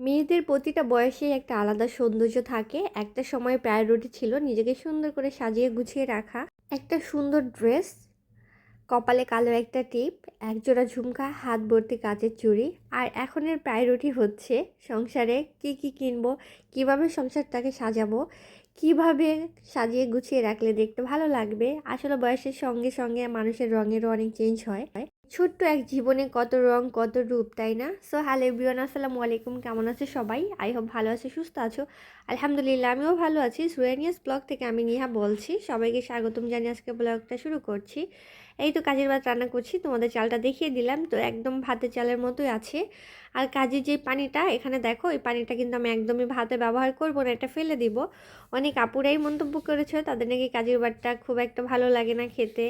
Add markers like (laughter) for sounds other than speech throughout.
মেয়েদের প্রতিটা বয়সেই একটা আলাদা সৌন্দর্য থাকে। একটা সময় প্রায়োরিটি ছিল, নিজেকে সুন্দর করে সাজিয়ে গুছিয়ে রাখা। একটা সুন্দর ড্রেস, কপালে কালো একটা টিপ, একজোড়া ঝুমকা, হাত ভর্তি কাচের চুড়ি। আর এখনের প্রায়োরিটি হচ্ছে, সংসারে কি কি কিনবো, কীভাবে সংসারটাকে সাজাবো, কীভাবে সাজিয়ে গুছিয়ে রাখলে দেখতে ভালো লাগবে। আসলে বয়সের সঙ্গে সঙ্গে মানুষের রঙেরও অনেক চেঞ্জ হয়। ছোট্ট এক জীবনে কত রং, কত রূপ, তাই না? সো হ্যালো এভরিওয়ান আসসালামু আলাইকুম। কেমন আছে সবাই? আই হোপ ভালো আছে, সুস্থ আছো। আলহামদুলিল্লাহ, আমিও ভালো আছি। সুরেনিয়াস ব্লগ থেকে আমি নিহা বলছি। সবাইকে স্বাগতম জানিয়ে আজকে ব্লগটা শুরু করছি। এই তো কাজের ভাত রান্না করছি, তোমাদের চালটা দেখিয়ে দিলাম। তো একদম ভাতের চালের মতোই আছে। আর কাজের যে পানিটা, এখানে দেখো, এই পানিটা কিন্তু আমি একদমই ভাতে ব্যবহার করব না, এটা ফেলে দিব। অনেক আপুরাই মন্তব্য করেছে, তাদের নাকি কাজের ভাতটা খুব একটা ভালো লাগে না খেতে।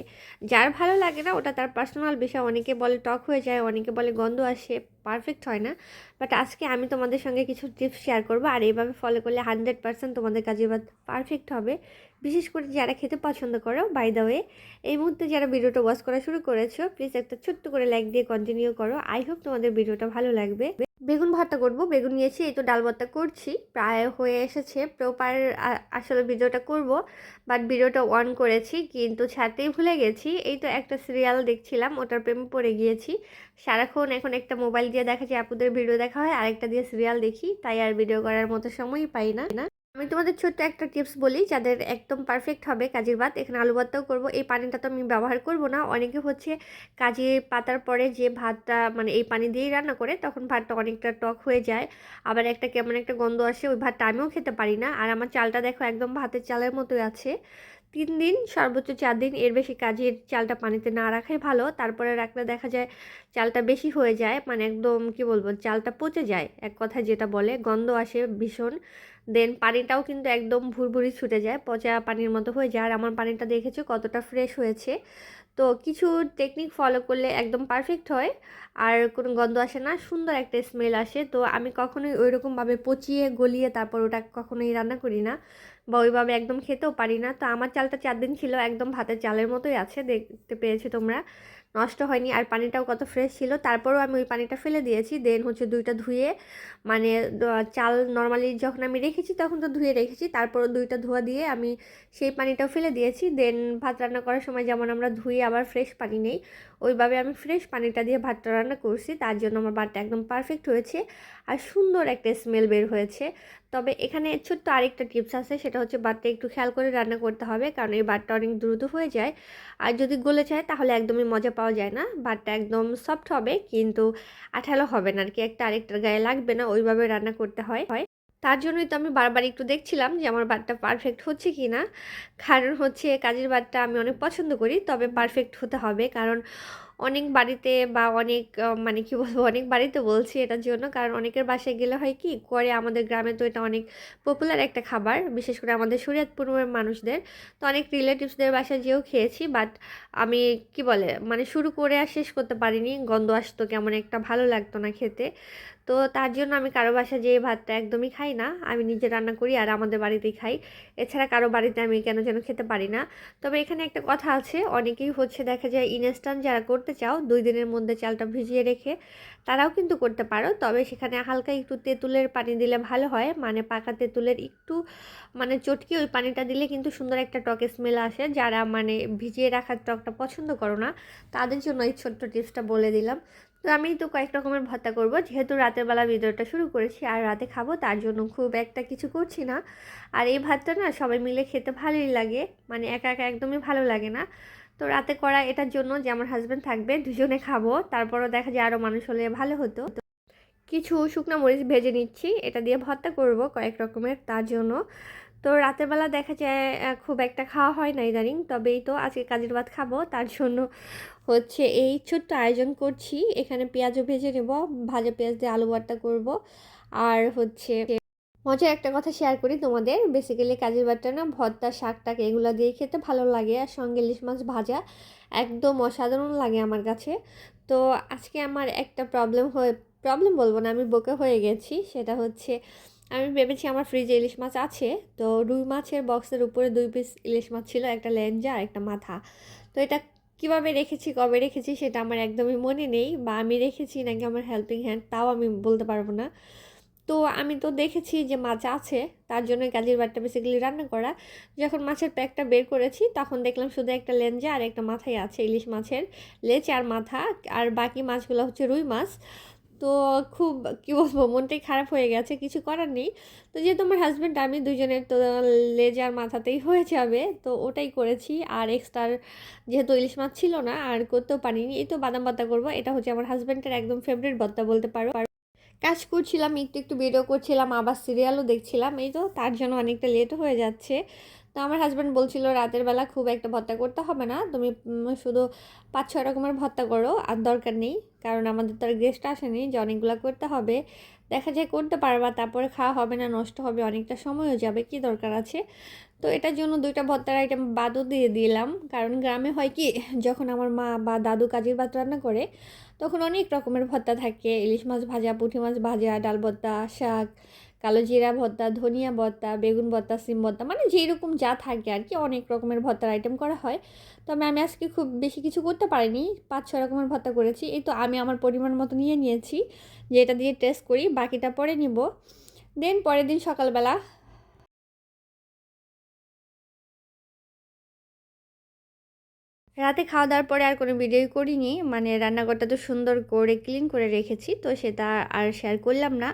যার ভালো লাগে না, ওটা তার পার্সোনাল বিষয়। অনেকে বলে টক হয়ে যায়, অনেকে বলে গন্ধ আসে পারফেক্ট হয় না। বাট আজকে আমি তোমাদের সঙ্গে কিছু টিপস শেয়ার করব, আর এইভাবে ফলো করলে হান্ড্রেড পার্সেন্ট তোমাদের কাজের ভাত পারফেক্ট হবে। বিশেষ করে যারা খেতে পছন্দ করো বাই দ্য ওয়ে এই মুহূর্তে যারা ভিডিওটা ওয়াচ করা শুরু করেছ প্লিজ একটা ছোট্ট করে লাইক দিয়ে কন্টিনিউ করো। আই হোপ তোমাদের ভিডিওটা ভালো লাগবে। বেগুন ভর্তা করব। বেগুন নিয়েছি, এই তো ডাল ভর্তা করছি। প্রায় হয়ে এসেছে প্রপার আসলে ভিডিওটা করব বাট ভিডিওটা অন করেছি, কিন্তু ছাড়তেই ভুলে গেছি। এই তো একটা সিরিয়াল দেখছিলাম, ওটার প্রেমে পড়ে গিয়েছি। সারাক্ষণ এখন একটা মোবাইল দিয়ে দেখা যায়, আপুদের ভিডিও দেখা হয়, আরেকটা দিয়ে সিরিয়াল দেখি, তাই আর ভিডিও করার মতো সময়ই পাই না। আমি তোমাদের ছোট্ট একটা টিপস বলি, যাদের একদম পারফেক্ট হবে কাজের ভাত, এখানে আলু ভাতটাও করব। এই পানিটা তো আমি ব্যবহার করব না। অনেকে হচ্ছে কাজে পাতার পরে যে ভাতটা মানে এই পানি দিয়েই রান্না করে, তখন ভাতটা অনেকটা টক হয়ে যায়। আবার একটা কেমন একটা গন্ধ আসে, ওই ভাতটা আমিও খেতে পারি না। আর আমার চালটা দেখো একদম ভাতের চালের মতোই আছে। তিন দিন, সর্বোচ্চ চার দিন এর বেশি কাজের চালটা পানিতে না রাখাই ভালো। তারপরে রাখলে দেখা যায় চালটা বেশি হয়ে যায় মানে একদম কি বলব, চালটা পচে যায়, এক কথায় যেটা বলে। গন্ধ আসে ভীষণ। দেন পানিটাও কিন্তু একদম ভুরভুরি ছুটে যায়, পচা পানির মতো হয়ে যায়। আর আমার পানিটা দেখেছ কতটা ফ্রেশ হয়েছে? তো কিছু টেকনিক ফলো করলে একদম পারফেক্ট হয়। আর কোনো গন্ধ আসে না, সুন্দর একটা স্মেল আসে। তো আমি কখনোই ওই রকমভাবে পচিয়ে, গলিয়ে তারপর ওটা কখনোই রান্না করি না বা ওইভাবে একদম খেতেও পারি না। তো আমার চালটা চার দিন ছিল, একদম ভাতের চালের মতোই আছে, দেখতে পেয়েছ তোমরা। নষ্ট হয়নি। আর পানিটাও কত ফ্রেশ ছিল, তারপরও আমি ওই পানিটা ফেলে দিয়েছি। দেন হচ্ছে দুইটা ধুয়ে মানে চাল নর্মালি যখন আমি রেখেছি তখন তো ধুয়ে রেখেছি, তারপরও দুইটা ধোয়া দিয়ে আমি সেই পানিটাও ফেলে দিয়েছি। দেন ভাত রান্না করার সময় যেমন আমরা ধুয়ে আবার ফ্রেশ পানি নেই ওইভাবে আমি ফ্রেশ পানিটা দিয়ে ভাতটা রান্না করছি, তার জন্য আমার ভাতটা একদম পারফেক্ট হয়েছে আর সুন্দর একটা স্মেল বের হয়েছে। তবে এখানে ছোট্ট আরেকটা টিপস আছে, সেটা হচ্ছে ভাতটা একটু খেয়াল করে রান্না করতে হবে, কারণ এই ভাতটা অনেক দ্রুত হয়ে যায়। আর যদি গলে যায়, তাহলে একদমই মজা পাওয়া যায় না। ভাতটা একদম সফট হবে, কিন্তু আঠালো হবে না। আর কি একটা আরেকটার গায়ে লাগবে না, ওইভাবে রান্না করতে হয় হয়। তার জন্যই তো আমি বারবার একটু দেখছিলাম যে আমার বাটটা পারফেক্ট হচ্ছে কি না কারণ হচ্ছে কাজের বাটটা আমি অনেক পছন্দ করি, তবে পারফেক্ট হতে হবে। কারণ অনেক বাড়িতে বা অনেক মানে কি বলব, অনেক বাড়িতে বলছি এটার জন্য। কারণ অনেকের বাসায় গেলে হয় কি, করে আমাদের গ্রামে তো এটা অনেক পপুলার একটা খাবার, বিশেষ করে আমাদের শরীয়তপুরের মানুষদের। তো অনেক রিলেটিভসদের বাসায় যেও খেয়েছি বাট আমি কি বলে মানে শুরু করে আর শেষ করতে পারিনি। গন্ধ আসতো, কেমন একটা ভালো লাগতো না খেতে। তো তার জন্য আমি কারও বাসায় যেয়ে ভাতটা একদমই খাই না। আমি নিজে রান্না করি আর আমাদের বাড়িতেই খাই। এছাড়া কারও বাড়িতে আমি কেন যেন খেতে পারি না। তবে এখানে একটা কথা আছে, অনেকেই হচ্ছে দেখা যায় ইনস্ট্যান্ট যারা করতে চাও, দুই দিনের মধ্যে চালটা ভিজিয়ে রেখে তারাও কিন্তু করতে পারো। তবে সেখানে হালকা একটু তেঁতুলের পানি দিলে ভালো হয় মানে পাকা তেঁতুলের একটু মানে চটকি ওই পানিটা দিলে কিন্তু সুন্দর একটা টকে স্মেল আসে। যারা মানে ভিজিয়ে রাখার টকটা পছন্দ করো না, তাদের জন্য এই ছোট্ট টিপসটা বলে দিলাম। তো আমি তো কয়েক রকমের ভর্তা করব। যেহেতু রাতের বেলা ভিডিওটা শুরু করেছি, আর রাতে খাব, তার জন্য খুব একটা কিছু করছি না। আর এই ভাতটা না সবাই মিলে খেতে ভালোই লাগে মানে একা একা একদমই ভালো লাগে না। তো রাতে করা এটার জন্য যে আমার হাজব্যান্ড থাকবে, দুজনে খাব। তারপরও দেখা যায় আরও মানুষ হলে ভালো হতো। কিছু শুকনো মরিচ ভেজে নিচ্ছি, এটা দিয়ে ভর্তা করব কয়েক রকমের, তার জন্য। তো রাতের বেলা দেখা যায় খুব একটা খাওয়া হয় না ইদানিং। তবে এই তো আজকে কাজের ভাত খাব। তার জন্য হচ্ছে এই ছোট্ট আয়োজন করছি। এখানে পেঁয়াজও ভেজে নেব, ভাজা পেঁয়াজ দিয়ে আলু ভর্তা করব। আর হচ্ছে মজার একটা কথা শেয়ার করি তোমাদের। বেসিক্যালি কাজের বাটটা না, ভর্তা শাক টাক এগুলো দিয়ে খেতে ভালো লাগে। আর সঙ্গে ইলিশ মাছ ভাজা একদম অসাধারণ লাগে আমার কাছে। তো আজকে আমার একটা প্রবলেম হয়ে প্রবলেম বলব না, আমি বোকে হয়ে গেছি। সেটা হচ্ছে আমি ভেবেছি আমার ফ্রিজে ইলিশ মাছ আছে। তো রুই মাছের বক্সের উপরে দুই পিস ইলিশ মাছ ছিল, একটা লেঞ্জা আর একটা মাথা। তো এটা কীভাবে রেখেছি, কবে রেখেছি সেটা আমার একদমই মনে নেই বা আমি রেখেছি নাকি আমার হেল্পিং হ্যান্ড তাও আমি বলতে পারব না। তো আমি তো দেখেছি যে মাছ আছে, তার জন্য কাজের বারটা বেসিক্যালি রান্না করা। যখন মাছের প্যাকটা বের করেছি, তখন দেখলাম শুধু একটা লেঞ্জা আর একটা মাথায় আছে ইলিশ মাছের লেজ আর মাথা। আর বাকি মাছগুলো হচ্ছে রুই মাছ। তো খুব, কী বলব, মনটাই খারাপ হয়ে গেছে, কিছু করার নেই। তো যেহেতু আমার হাজব্যান্ড আমি দুজনের তো লেজ আর মাথাতেই হয়ে যাবে, তো ওটাই করেছি। আর এক্সট্রার যেহেতু ইলিশ মাছ ছিল না, আর করতেও পারিনি, এই তো বাদাম ভর্তা করব। এটা হচ্ছে আমার হাজব্যান্ডের একদম ফেভারিট ভর্তা বলতে পারো। কাজ করছিলাম, একটু একটু ভিডিও করছিলাম, আবার সিরিয়ালও দেখছিলাম, এই তো তার জন্য অনেকটা লেটও হয়ে যাচ্ছে। তো আমার হাজব্যান্ড বলছিল, রাতের বেলা খুব একটা ভর্তা করতে হবে না। তুমি শুধু পাঁচ ছয় রকমের ভর্তা করো, আর দরকার নেই। কারণ আমাদের তো আর গেস্ট আসেনি, যে অনেকগুলো করতে হবে। দেখা যায় করতে পারবা, তারপরে খাওয়া হবে না, নষ্ট হবে, অনেকটা সময়ও যাবে, কি দরকার আছে? তো এটার জন্য দুইটা ভর্তার আইটেম বাদও দিয়ে দিলাম। কারণ গ্রামে হয় কি, যখন আমার মা বা দাদু কাজের ভাত রান্না করে, তখন অনেক রকমের ভর্তা থাকে। ইলিশ মাছ ভাজা, পুঁটি মাছ ভাজা, ডাল ভর্তা শাক কালো জিরা ভর্তা, ধনিয়া ভর্তা, বেগুন ভর্তা, সিম ভর্তা মানে যেরকম যা থাকে আর কি, অনেক রকমের ভর্তার আইটেম করা হয়। তবে আমি আজকে খুব বেশি কিছু করতে পারিনি পাঁচ ছ রকমের ভর্তা করেছি। এই তো আমি আমার পরিমাণ মতো নিয়ে নিয়েছি, যে এটা দিয়ে টেস্ট করি, বাকিটা পরে নিব। দেন পরের দিন সকালবেলা রাতে খাওয়া দাওয়ার পরে আর কোনো ভিডিও করিনি মানে রান্নাঘরটা তো সুন্দর করে ক্লিন করে রেখেছি, তো সেটা আর শেয়ার করলাম না।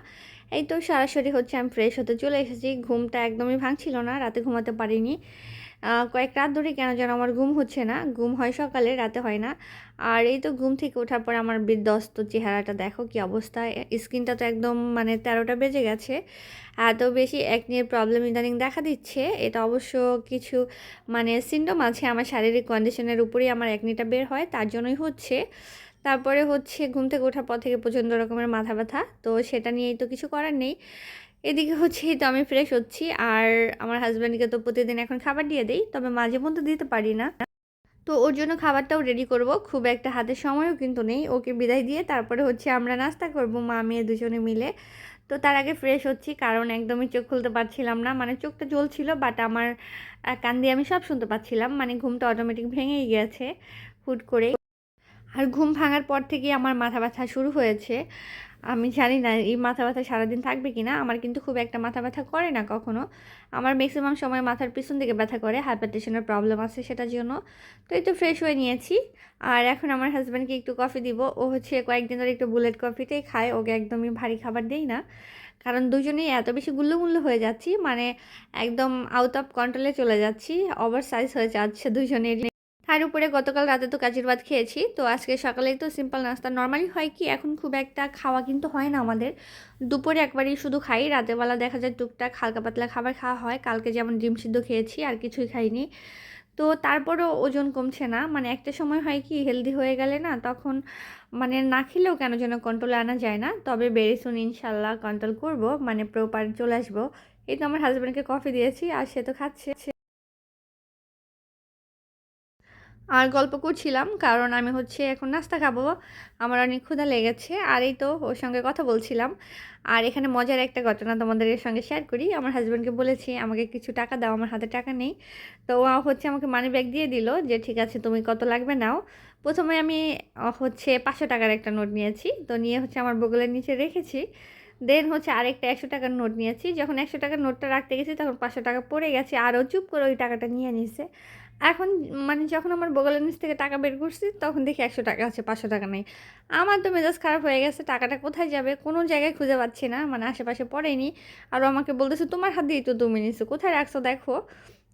এই তো সরাসরি হচ্ছে আমি ফ্রেশ হতে চলে এসেছি। ঘুমটা একদমই ভাঙছিল না, রাতে ঘুমাতে পারিনি। কয়েক রাত ধরে কেন যেন আমার ঘুম হচ্ছে না, ঘুম হয় সকালে, রাতে হয় না। আর এই তো ঘুম থেকে ওঠার পর আমার বিধ্বস্ত চেহারাটা দেখো কি অবস্থা। স্কিনটা তো একদম মানে তেরোটা বেজে গেছে। এত বেশি একনির প্রবলেম ইদানিং দেখা দিচ্ছে। এটা অবশ্য কিছু মানে সিন্ডম আছে। আমার শারীরিক কন্ডিশনের উপরেই আমার একনিটা বের হয়, তার জন্যই হচ্ছে। তারপরে হচ্ছে ঘুম থেকে ওঠার পর থেকে প্রচণ্ড রকমের মাথা ব্যথা, তো সেটা নিয়েই তো কিছু করার নেই। এদিকে হচ্ছে তো আমি ফ্রেশ হচ্ছি, আর আমার হাজব্যান্ডকে তো প্রতিদিন এখন খাবার দিয়ে দেই, তবে মাঝে মধ্যে দিতে পারি না। তো ওর জন্য খাবারটাও রেডি করব, খুব একটা হাতে সময়ও কিন্তু নেই, ওকে বিদায় দিয়ে তারপরে হচ্ছে আমরা নাস্তা করব, মা, মেয়ে দুজনে মিলে। তো তার আগে ফ্রেশ হচ্ছি, কারণ একদমই চোখ খুলতে পারছিলাম না মানে চোখটা জ্বলছিল বাট আমার কান দিয়ে আমি সব শুনতে পাচ্ছিলাম মানে ঘুমটা অটোমেটিক ভেঙেই গেছে, হুট করে আর ঘুম ভাঙার পর থেকে আমার মাথা ব্যথা শুরু হয়েছে। আমি জানি না এই মাথা ব্যথা সারাদিন থাকবে কি না আমার কিন্তু খুব একটা মাথা ব্যথা করে না কখনো। আমার ম্যাক্সিমাম সময় মাথার পিছন দিকে ব্যথা করে হাইপারটেশনের প্রবলেম আছে সেটার জন্য। তো এই তো ফ্রেশ হয়ে নিয়েছি। আর এখন আমার হাজব্যান্ডকে একটু কফি দিব। ও হচ্ছে কয়েকদিন ধরে একটু বুলেট কফিতেই খায়, ওকে একদমই ভারী খাবার দেই না। কারণ দুজনেই এত বেশি গুল্লমুল্ল হয়ে যাচ্ছি মানে একদম আউট অফ কন্ট্রোলে চলে যাচ্ছি। ওভার সাইজ হয়ে যাচ্ছে দুজনের তার উপরে গতকাল রাতে তো কাজের ভাত খেয়েছি, তো আজকে সকালে তো সিম্পল নাস্তা। নর্মালি হয় কি, এখন খুব একটা খাওয়া কিন্তু হয় না আমাদের। দুপুরে একবারই শুধু খাই, রাতেরবেলা দেখা যায় টুকটাক হালকা পাতলা খাবার খাওয়া হয়। কালকে যেমন ডিম সিদ্ধ খেয়েছি, আর কিছুই খাইনি। তো তারপরও ওজন কমছে না মানে একটা সময় হয় কি হেলদি হয়ে গেলে না, তখন মানে না খেলেও কেন যেন কন্ট্রোলে আনা যায় না। তবে বেরিসুন ইনশাল্লাহ কন্ট্রোল করব মানে প্রপার চলে আসব। এই তো আমার হাজব্যান্ডকে কফি দিয়েছি, আর সে তো খাচ্ছে। আর গল্প করছিলাম, কারণ আমি হচ্ছে এখন নাস্তা খাব। আমার অনেক ক্ষুধা লেগেছে, আর এই তো ওর সঙ্গে কথা বলছিলাম। আর এখানে মজার একটা ঘটনা তোমাদের এর সঙ্গে শেয়ার করি। আমার হাজব্যান্ডকে বলেছি, আমাকে কিছু টাকা দাও, আমার হাতে টাকা নেই। তো ও হচ্ছে আমাকে মানি ব্যাগ দিয়ে দিল যে, ঠিক আছে, তুমি কত লাগবে নাও। প্রথমে আমি হচ্ছে পাঁচশো টাকার একটা নোট নিয়েছি। তো নিয়ে হচ্ছে আমার বগলের নিচে রেখেছি। দেন হচ্ছে আরেকটা একশো টাকার নোট নিয়েছি। যখন একশো টাকার নোটটা রাখতে গেছি, তখন পাঁচশো টাকা পড়ে গেছে। আরও চুপ করে ওই টাকাটা নিয়ে নিছে। এখন মানে যখন আমার বগলের নিচ থেকে টাকা বের করছি, তখন দেখি একশো টাকা আছে, পাঁচশো টাকা নেই। আমার তো মেজাজ খারাপ হয়ে গেছে, টাকাটা কোথায় যাবে? কোনো জায়গায় খুঁজে পাচ্ছি না মানে আশেপাশে পড়েনি। আর আমাকে বলতেছে, তোমার হাত দিয়ে তো তুমি নিছো কোথায় রাখছো দেখো?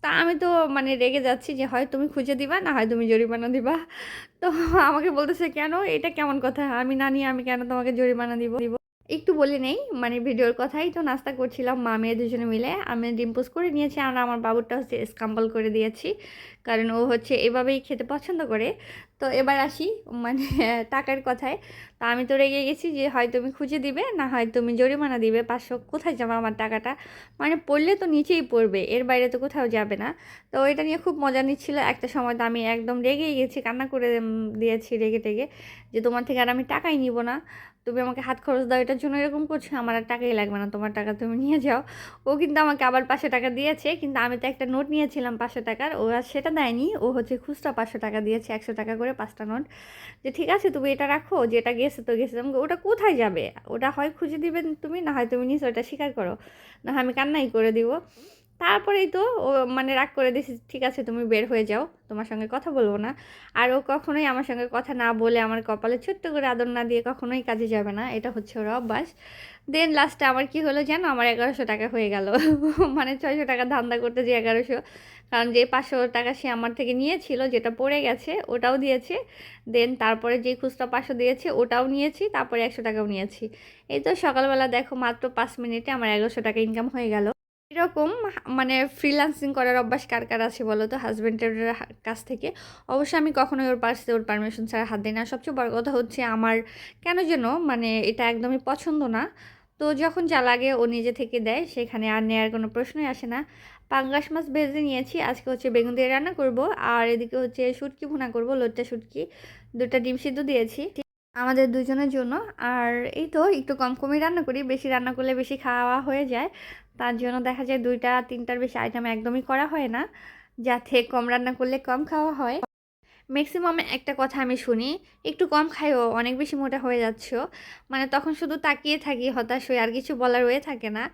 তা আমি তো মানে রেগে যাচ্ছি যে, হয় তুমি খুঁজে দিবা, না হয় তুমি জরিমানা দিবা। তো আমাকে বলতেছে, কেন? এটা কেমন কথা? আমি না নিয়ে আমি কেন তোমাকে জরিমানা দিব দিব? একটু বলে নেই মানে ভিডিওর কথাই তো নাস্তা করছিলাম মা মেয়ে দুজনে মিলে। আমি ডিম পোস্ট করে নিয়েছি আর আমার বাবুরটা হচ্ছে স্কাম্বল করে দিয়েছি। কারণ ও হচ্ছে এভাবেই খেতে পছন্দ করে। তো এবার আসি মানে (laughs) টাকার কথায়। তা আমি তো রেগে গেছি যে হয় তুমি খুঁজে দিবে, না হয় তুমি জরিমানা দিবে। পাঁচশো কোথায় যাবে আমার টাকাটা? মানে পড়লে তো নিচেই পড়বে, এর বাইরে তো কোথাও যাবে না। তো এটা নিয়ে খুব মজা নিচ্ছিল একটা সময়। তো আমি একদম রেগেই গেছি, কান্না করে দিয়েছি রেগে টেগে যে তোমার থেকে আর আমি টাকাই নিব না। তুমি আমাকে হাত খরচ দাও, এটার জন্য এরকম করছ? আমার আর টাকাই লাগবে না, তোমার টাকা তুমি নিয়ে যাও। ও কিন্তু আমাকে আবার পাঁচশো টাকা দিয়েছে, কিন্তু আমি তো একটা নোট নিয়েছিলাম পাঁচশো টাকার, ও আর সেটা দেয়নি। ও হচ্ছে খুচরা পাঁচশো টাকা দিয়েছে, একশো টাকা করে পাঁচটা নোট। যে ঠিক আছে, তুমি এটা রাখো, যেটা গেছে তো গেছে। ওটা কোথায় যাবে? ওটা হয় খুঁজে দিবেন তুমি, না হয় তুমি নিশ্চয় ওটা স্বীকার করো। না হয় আমি কান্নাই করে দিব। তারপরেই তো ও মানে রাগ করে দিয়েছি ঠিক আছে, তুমি বের হয়ে যাও, তোমার সঙ্গে কথা বলব না। আর ও কখনোই আমার সঙ্গে কথা না বলে আমার কপালে ছোট্ট করে আদর না দিয়ে কখনোই কাজে যাবে না। এটা হচ্ছে ওর অভ্যাস। দেন লাস্টে আমার কি হলো জানো? আমার এগারোশো টাকা হয়ে গেল। (laughs) মানে ছয়শো টাকা ধান্দা করতে যে এগারোশো। কারণ যে পাঁচশো টাকা সে আমার থেকে নিয়েছিল, যেটা পড়ে গেছে, ওটাও দিয়েছে। দেন তারপরে যে খুচরা পাঁচশো দিয়েছে, ওটাও নিয়েছি, তারপরে একশো টাকাও নিয়েছি। এই তো সকালবেলা দেখো মাত্র পাঁচ মিনিটে আমার এগারোশো টাকা ইনকাম হয়ে গেল। এরকম মানে ফ্রিল্যান্সিং করার অভ্যাস কার কার আছে বলো তো? হাজব্যান্ডের কাছ থেকে। অবশ্যই আমি কখনোই ওর পাশে ওর পারমিশন ছাড়া হাত দিই না। সবচেয়ে বড় কথা হচ্ছে আমার কেন যেন মানে এটা একদমই পছন্দ না। তো যখন যা লাগে ও নিজে থেকে দেয়, সেখানে আর নেওয়ার কোনো প্রশ্নই আসে না। পাঙ্গাস মাছ ভেজে নিয়েছি। আজকে হচ্ছে বেগুন দিয়ে রান্না করব। আর এদিকে হচ্ছে শুটকি ভুনা করব, লোটটা শুটকি। দুটা ডিম সিদ্ধ দিয়েছি। আমাদের দুজনের জন্য। আর এই তো একটু কম কমই রান্না করি। বেশি রান্না করলে বেশি খাওয়া হয়ে যায়। তার জন্য দেখা যায় দুইটা, তিনটার বেশি আইটেম একদমই করা হয় না, যাতে কম রান্না করলে কম খাওয়া হয়। ম্যাক্সিমাম একটা কথা আমি শুনি, একটু কম খাইও, অনেক বেশি মোটা হয়ে যাচ্ছ। মানে তখন শুধু তাকিয়ে থাকি, হতাশ হয়ে, আর কিছু বলার হয়ে থাকে না।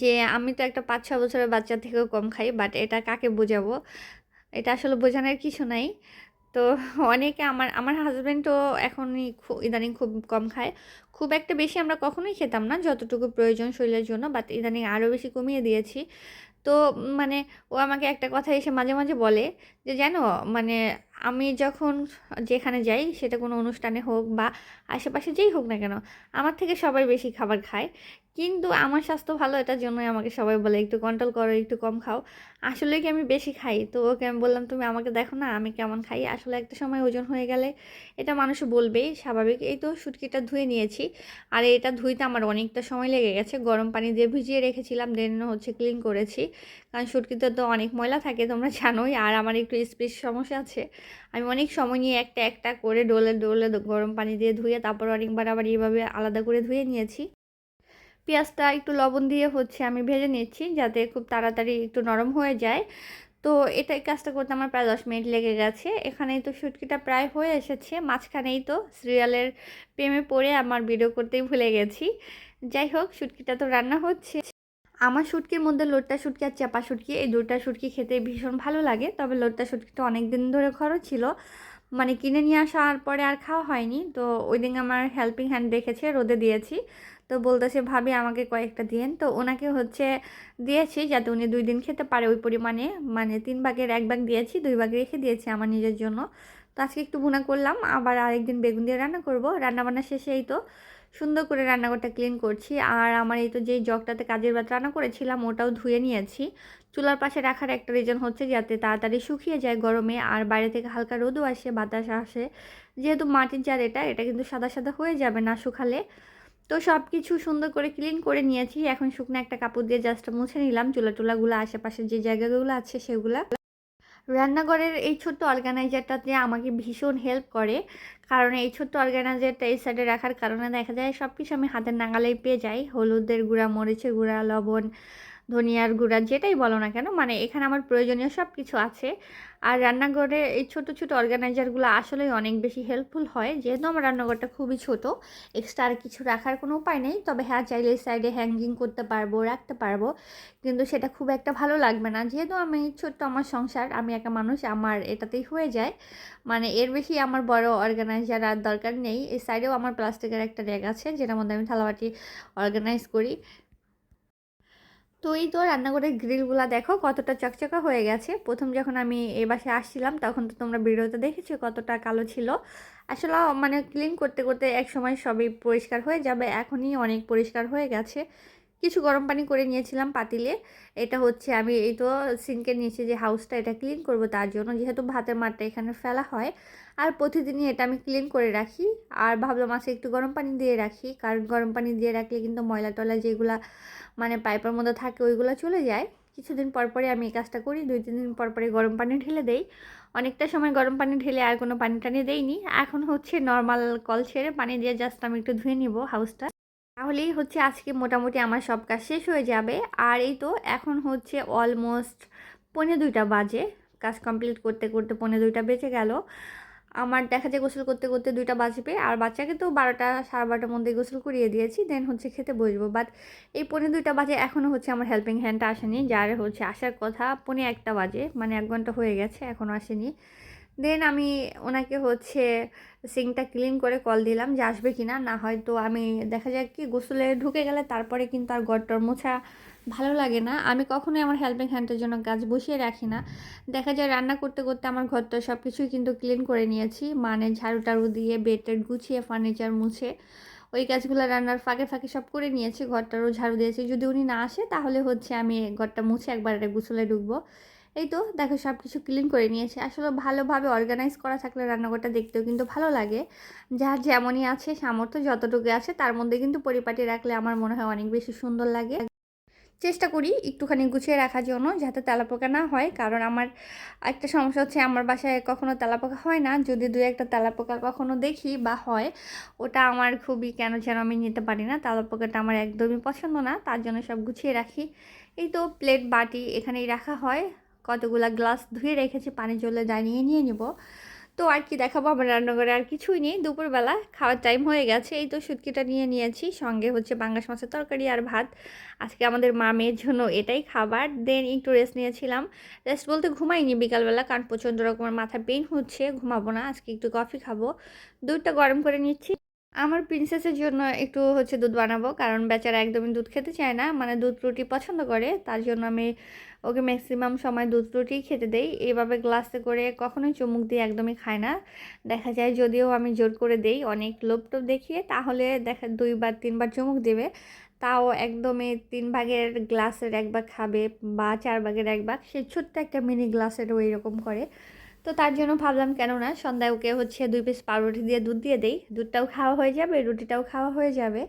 যে আমি তো একটা পাঁচ ছ বছরের বাচ্চা থেকেও কম খাই বাট এটা কাকে বোঝাবো? এটা আসলে বোঝানোর কিছু নাই। তো অনেকে আমার আমার হাজব্যান্ডও এখনই খুব ইদানিং খুব কম খায়। খুব একটা বেশি আমরা কখনোই খেতাম না। যতটুকু প্রয়োজন শরীরের জন্য বাট ইদানিং আরও বেশি কমিয়ে দিয়েছি। তো মানে ও আমাকে একটা কথা এসে মাঝে মাঝে বলে যে, জানো মানে আমি যখন যেখানে যাই, সেটা কোনো অনুষ্ঠানে হোক বা আশেপাশে যেই হোক না কেন, আমার থেকে সবাই বেশি খাবার খায়। কিন্তু আমার স্বাস্থ্য ভালো এটার জন্যই আমাকে সবাই বলে, একটু কন্ট্রোল করো, একটু কম খাও। আসলে কি আমি বেশি খাই? তো ওকে আমি বললাম, তুমি আমাকে দেখো না, আমি কেমন খাই? আসলে একটা সময় ওজন হয়ে গেলে এটা মানুষ বলবেই, স্বাভাবিক। এই তো সুটকিটা ধুয়ে নিয়েছি। আর এটা ধুইতে আমার অনেকটা সময় লেগে গেছে। গরম পানি দিয়ে ভিজিয়ে রেখেছিলাম, দেন হচ্ছে ক্লিন করেছি। কারণ সুটকিতে তো অনেক ময়লা থাকে, তোমরা জানোই। আর আমার একটু স্পেস সমস্যা আছে। আমি অনেক সময় নিয়ে একটা একটা করে ডোলে ডোলে গরম পানি দিয়ে ধুয়ে, তারপর অনেকবার আবার এইভাবে আলাদা করে ধুয়ে নিয়েছি। পেঁয়াজটা একটু লবণ দিয়ে হচ্ছে আমি ভেজে নিচ্ছি যাতে খুব তাড়াতাড়ি একটু নরম হয়ে যায়। তো এটা কাজটা করতে আমার প্রায় দশ মিনিট লেগে গেছে। এখানেই তো শুটকিটা প্রায় হয়ে এসেছে। মাঝখানেই তো সিরিয়ালের প্রেমে পড়ে আমার ভিডিও করতেই ভুলে গেছি। যাই হোক, শুটকিটা তো রান্না হচ্ছে। আমার শুটকির মধ্যে লোটটা শুটকি আর চাপা শুটকি, এই দুটা শুটকি খেতে ভীষণ ভালো লাগে। তবে লোটটা শুটকিটা অনেক দিন ধরে খরচ ছিল। মানে কিনে নিয়ে আসার পরে আর খাওয়া হয়নি। তো ওই দিন আমার হেল্পিং হ্যান্ড রেখেছে রোদে দিয়েছি। তো বলতেছে, ভাবি, আমাকে কয়েকটা দিন তো ওনাকে হচ্ছে দিয়েছি যাতে উনি দুই দিন খেতে পারে ওই পরিমাণে। মানে তিন ভাগের এক ভাগ দিয়েছি, দুই ভাগ রেখে দিয়েছি আমার নিজের জন্য। তো আজকে একটু ভুনা করলাম, আবার আরেকদিন বেগুন দিয়ে রান্না করব। রান্নাবান্না শেষেই তো। সুন্দর করে রান্নাঘরটা ক্লিন করছি। আর আমার এই তো যেই জগটাতে কাজের ভাত রান্না করেছিলাম, ওটাও ধুয়ে নিয়েছি। চুলার পাশে রাখার একটা রিজন হচ্ছে যাতে তাড়াতাড়ি শুকিয়ে যায় গরমে, আর বাইরে থেকে হালকা রোদও আসে, বাতাস আসে। যেহেতু মাটির জার এটা এটা কিন্তু সাদা সাদা হয়ে যাবে না শুকালে। তো সব কিছু সুন্দর করে ক্লিন করে নিয়েছি। এখন শুকনো একটা কাপড় দিয়ে জাস্ট মুছে নিলাম। চুলা টুলাগুলো আশেপাশে যে জায়গাগুলো আছে সেগুলো রান্নাঘরের এই ছোট্ট অর্গানাইজারটাতে আমাকে ভীষণ হেল্প করে। কারণ এই ছোট্ট অর্গানাইজারটা এই সাইডে রাখার কারণে দেখা যায় সব কিছু আমি হাতের নাগালেই পেয়ে যাই। হলুদের গুঁড়া, মরিচের গুঁড়া, লবণ, ধনিয়ার গুঁড়া, যেটাই বলো না কেন মানে এখানে আমার প্রয়োজনীয় সব কিছু আছে। আর রান্নাঘরে এই ছোট ছোট অর্গানাইজারগুলো আসলেই অনেক বেশি হেল্পফুল হয়। যেহেতু আমার রান্নাঘরটা খুবই ছোট এক্সট্রা আর কিছু রাখার কোনো উপায় নেই। তবে হ্যাঁ চাইলে সাইডে হ্যাঙ্গিং করতে পারব, রাখতে পারব। কিন্তু সেটা খুব একটা ভালো লাগবে না। যেহেতু আমি ছোট্ট আমার সংসার, আমি একা মানুষ, আমার এটাতেই হয়ে যায়। মানে এর বেশি আমার বড় অর্গানাইজার আর দরকার নেই। এই সাইডেও আমার প্লাস্টিকের একটা র্যাগ আছে, যেটার মধ্যে আমি থালাবাটি অর্গানাইজ করি। তো এই তো রান্নাঘরের গ্রিলগুলো দেখো কতটা চকচকা হয়ে গেছে। প্রথম যখন আমি এ বাসে আসছিলাম, তখন তো তোমরা ভিডিওতে দেখেছ কতটা কালো ছিল। আসলে মানে ক্লিন করতে করতে এক সময় সবই পরিষ্কার হয়ে যাবে, এখনই অনেক পরিষ্কার হয়ে গেছে। কিছু গরম পানি করে নিয়েছিলাম পাতিলে। এটা হচ্ছে আমি এই তো সিনকে নিয়েছি যে হাউসটা এটা ক্লিন করব তার জন্য। যেহেতু ভাতের মাঠটা এখানে ফেলা হয়, আর প্রতিদিনই এটা আমি ক্লিন করে রাখি। আর ভাবলাম মাছে একটু গরম পানি দিয়ে রাখি, কারণ গরম পানি দিয়ে রাখলে কিন্তু ময়লা টয়লা যেগুলা মানে পাইপের মধ্যে থাকে ওইগুলো চলে যায়। কিছুদিন পর পরে আমি এই কাজটা করি, দুই তিন দিন পর পরে গরম পানি ঢেলে দেই। অনেকটা সময় গরম পানি ঢেলে আর কোনো পানি টানি দেইনি। এখন হচ্ছে নর্মাল কল ছেড়ে পানি দিয়ে জাস্ট আমি একটু ধুয়ে নিব হাউসটা তাহলেই হচ্ছে আজকে মোটামুটি আমার সব কাজ শেষ হয়ে যাবে। আর এই তো এখন হচ্ছে অলমোস্ট পৌনে দুইটা বাজে। কাজ কমপ্লিট করতে করতে পৌনে দুইটা বেজে গেল। আমার দেখা যায় গোসল করতে করতে দুইটা বাজবে। আর বাচ্চাকে তো বারোটা, সাড়ে বারোটার মধ্যে গোসল করিয়ে দিয়েছি দেন হচ্ছে খেতে বসবো। বাট এই পৌনে দুইটা বাজে এখনও হচ্ছে আমার হেল্পিং হ্যান্ডটা আসেনি। যার হচ্ছে আসার কথা পৌনে একটা বাজে মানে এক ঘণ্টা হয়ে গেছে এখনও আসেনি। দেন আমি ওনাকে হচ্ছে সিঙ্কটা ক্লিন করে কল দিলাম যে আসবে কি না না হয়তো আমি দেখা যায় কি গোসলে ঢুকে গেলে তারপরে কিন্তু আর গড়টর মোছা ভালো লাগে না। আমি কখনোই আমার হেল্পিং হ্যান্ডের জন্য কাজ বসিয়ে রাখি না। দেখা যায় রান্না করতে করতে আমার ঘরটা সব কিছুই কিন্তু ক্লিন করে নিয়েছি মানে ঝাড়ু টাড়ু দিয়ে বেড গুছিয়ে ফার্নিচার মুছে, ওই কাজগুলো রান্নার ফাঁকে ফাঁকে সব করে নিয়েছি, ঘরটারও ঝাড়ু দিয়েছি। যদি উনি না আসে তাহলে হচ্ছে আমি ঘরটা মুছে একবার গুছলে ঢুকবো। এই তো দেখো সব কিছু ক্লিন করে নিয়েছে। আসলে ভালোভাবে অর্গানাইজ করা থাকলে রান্নাঘরটা দেখতেও কিন্তু ভালো লাগে। যার যেমনই আছে সামর্থ্য যতটুকু আছে তার মধ্যে কিন্তু পরিপাটি রাখলে আমার মনে হয় অনেক বেশি সুন্দর লাগে। চেষ্টা করি একটুখানি গুছিয়ে রাখার জন্য যাতে তেলাপোকা না হয়, কারণ আমার একটা সমস্যা হচ্ছে আমার বাসায় কখনো তেলাপোকা হয় না। যদি দু একটা তেলাপোকা কখনো দেখি বা হয়, ওটা আমার খুবই কেন যেন আমি নিতে পারি না। তেলাপোকাটা আমার একদমই পছন্দ না, তার জন্য সব গুছিয়ে রাখি। এই তো প্লেট বাটি এখানেই রাখা হয়। কতগুলা গ্লাস ধুয়ে রেখেছি, পানি জলে দাঁড়িয়ে নিয়ে নিব। তো আর কি দেখাবো, আমার রান্নাঘরে আর কিছুই নেই। দুপুরবেলা খাওয়ার টাইম হয়ে গেছে, এই তো সুটকিটা নিয়ে নিয়েছি। সঙ্গে হচ্ছে বাংলাশ মাছের তরকারি আর ভাত। আজকে আমাদের মা মেয়ের জন্য এটাই খাবার। দেন একটু রেস্ট নিয়েছিলাম। রেস্ট বলতে ঘুমাইনি বিকালবেলা, কারণ প্রচণ্ড রকমের মাথা পেন হচ্ছে, ঘুমাবো না, আজকে একটু কফি খাব। দুধটা গরম করে নিচ্ছি। আমার প্রিন্সেসের জন্য একটু হচ্ছে দুধ বানাবো, কারণ বেচারা একদমই দুধ খেতে চায় না মানে দুধ রুটি পছন্দ করে, তার জন্য আমি ওকে ম্যাক্সিমাম সময় দুধ রুটি খেতে দেই। এইভাবে গ্লাসে করে কখনোই চুমুক দিয়ে একদমই খায় না। দেখা যায় যদিও আমি জোর করে দেই, অনেক লোভ টোপ দেখিয়ে, তাহলে দেখা দুইবার, তিনবার চুমুক দেবে। তাও একদমই তিন ভাগের গ্লাসের এক ভাগ খাবে বা চার ভাগের এক ভাগ সে ছোট্ট একটা মিনি গ্লাসেরও এরকম করে। তো তার জন্য ভাবলাম, কেন না সন্ধ্যায় ওকে হচ্ছে দুই পিস পাউরুটি দিয়ে দুধ দিয়ে দেই। দুধটাও খাওয়া হয়ে যাবে, রুটিটাও খাওয়া হয়ে যাবে।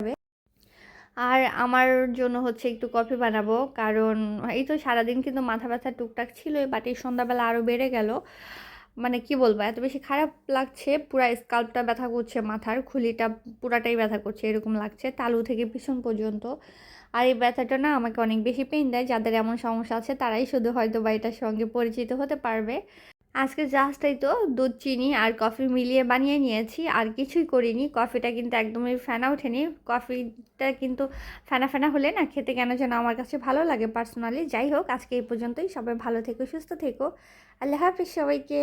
আর আমার জন্য হচ্ছে একটু কফি বানাবো, কারণ এই তো সারাদিন কিন্তু মাথা ব্যথা টুকটাক ছিল বাট এই সন্ধ্যাবেলা আরও বেড়ে গেল। মানে কি বলব, এত বেশি খারাপ লাগছে, পুরা স্কাল্পটা ব্যথা করছে মাথার, খুলিটা পুরাটাই ব্যথা করছে, এরকম লাগছে, তালু থেকে পিছন পর্যন্ত। আর এই ব্যথাটা না আমাকে অনেক বেশি পেন দেয়, যাদের এমন সমস্যা আছে তারাই শুধু হয়তো বা এটার সঙ্গে পরিচিত হতে পারবে। আজকে জাস্ট এই তো দুধ, চিনি আর কফি মিলিয়ে বানিয়ে নিয়েছি। আর কিছুই করিনি। কফিটা কিন্তু একদমই ফেনা ওঠেনি। কফিটা কিন্তু ফেনা ফেনা হলে না খেতে কেন যেন আমার কাছে ভালো লাগে পার্সোনালি যাই হোক, আজকে এই পর্যন্তই। সবাই ভালো থেকো, সুস্থ থেকো। আল্লাহ হাফিজ সবাইকে।